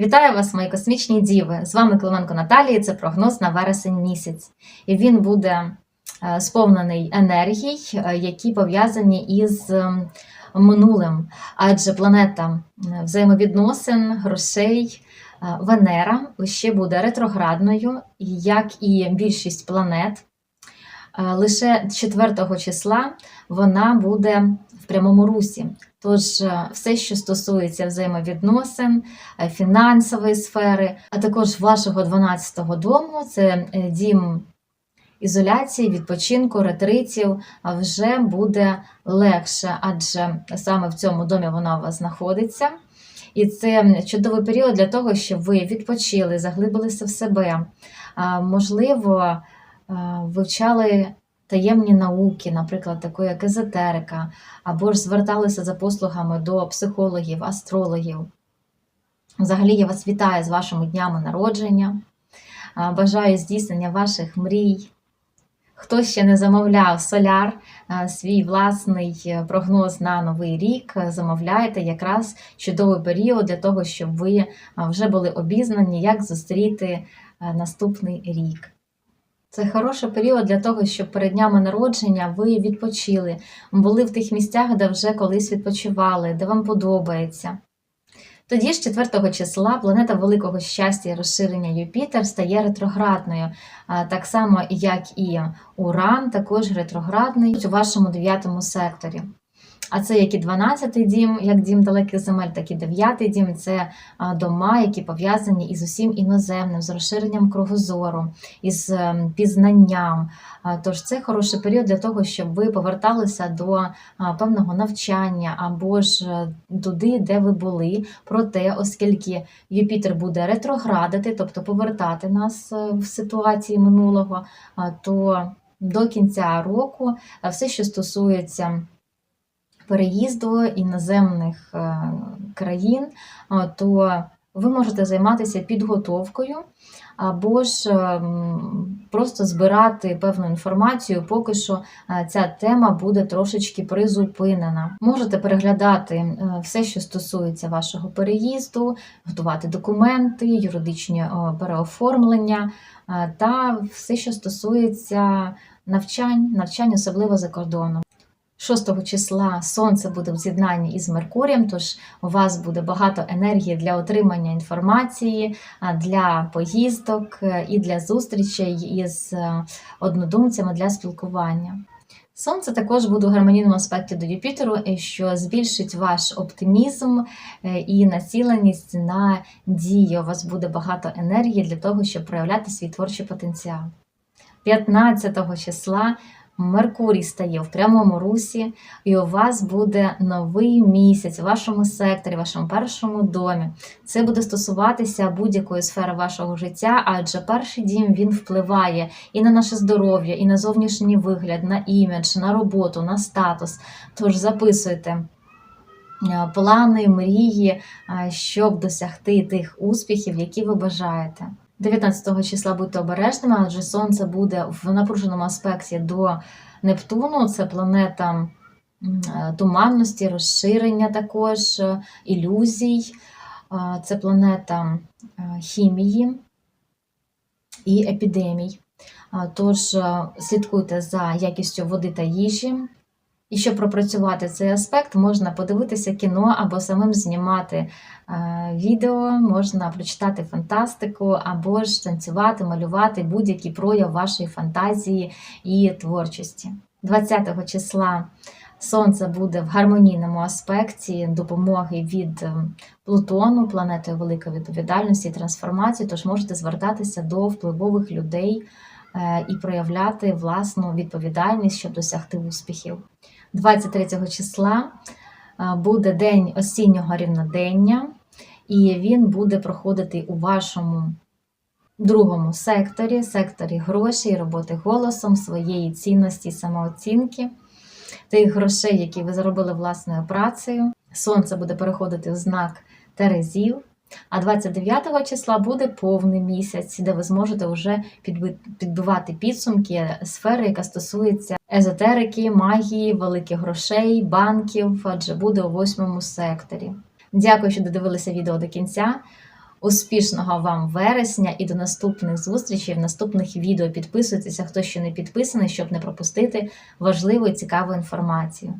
Вітаю вас, мої космічні діви! З вами Клименко Наталія. Це прогноз на вересень місяць. І він буде е, сповнений енергій, е, які пов'язані із ем, минулим. Адже планета взаємовідносин, грошей, е, Венера ще буде ретроградною, як і більшість планет. Е, Лише 4 числа вона буде в прямому русі. Тож е, все, що стосується взаємовідносин, е, фінансової сфери, а також вашого 12-го дому, це дім ізоляції, відпочинку, ретритів, вже буде легше, адже саме в цьому домі вона у вас знаходиться. І це чудовий період для того, щоб ви відпочили, заглибилися в себе. Можливо, вивчали таємні науки, наприклад, таку як езотерика, або ж зверталися за послугами до психологів, астрологів. Взагалі, я вас вітаю з вашими днями народження. Бажаю здійснення ваших мрій. Хто ще не замовляв соляр, свій власний е, прогноз на новий рік, е, замовляйте якраз чудовий період для того, щоб ви вже були обізнані, як зустріти е, наступний рік. Це хороший період для того, щоб перед днями народження ви відпочили, були в тих місцях, де вже колись відпочивали, де вам подобається. Тоді ж 4 числа планета великого щастя і розширення Юпітер стає ретроградною, так само як і Уран, також ретроградний у вашому 9 секторі. А це як і 12-й дім, як дім далеких земель, так і 9-й дім це дома, які пов'язані із усім іноземним, з розширенням кругозору, із ем, пізнанням. Тож це хороший період для того, щоб ви поверталися до певного навчання або ж е, туди, де ви були. Проте, оскільки Юпітер буде ретроградити, тобто повертати нас е, в ситуації минулого, то до кінця року все, що стосується переїзду іноземних е, країн, то ви можете займатися підготовкою або ж ем, просто збирати певну інформацію, поки що е, ця тема буде трошечки призупинена. Можете переглядати е, все, що стосується вашого переїзду, готувати документи, юридичні е, переоформлення е, та все, що стосується навчань, навчань особливо за кордоном. 6 числа Сонце буде в з'єднанні із Меркурієм, тож у вас буде багато енергії для отримання інформації, для поїздок е, і для зустрічей із е, однодумцями для спілкування. Сонце також буде у гармонійному аспекті до Юпітеру, е, що збільшить ваш оптимізм і націленість на дію. У вас буде багато енергії для того, щоб проявляти свій творчий потенціал. 15 числа Меркурій стає в прямому русі, і у вас буде новий місяць у вашому секторі, в вашому першому домі. Це буде стосуватися будь-якої сфери вашого життя, адже перший дім він впливає і на наше здоров'я, і на зовнішній вигляд, на імідж, на роботу, на статус. Тож записуйте. е, Плани, мрії, е, щоб досягти тих успіхів, які ви бажаєте. 19 числа будьте обережними, адже Сонце буде в напруженому аспекті до Нептуну. Це планета е, туманності, розширення також, е, ілюзій. Е, Це планета хімії і епідемій. Тож слідкуйте за якістю води та їжі. І щоб пропрацювати цей аспект, можна подивитися кіно або самим знімати е, відео, можна прочитати фантастику, або ж танцювати, малювати будь-який прояв вашої фантазії і творчості. 20 числа Сонце буде в гармонійному аспекті допомоги від е, Плутону, планетою великої відповідальності і трансформації, тож можете звертатися до впливових людей і проявляти власну відповідальність, щоб досягти успіхів. 23 числа е, буде день осіннього рівнодення, і він буде проходити у вашому другому секторі, секторі грошей, роботи голосом, своєї цінності самооцінки, тих грошей, які ви заробили власною працею. Сонце буде переходити в знак Терезів. А 29 числа буде повний місяць, де ви зможете вже підбивати підсумки сфери, яка стосується езотерики, магії, великих грошей, банків, адже буде у восьмому секторі. Дякую, що додивилися відео до кінця. Успішного вам вересня і до наступних зустрічей в наступних відео. Підписуйтеся, хто ще не підписаний, щоб не пропустити важливу і цікаву інформацію.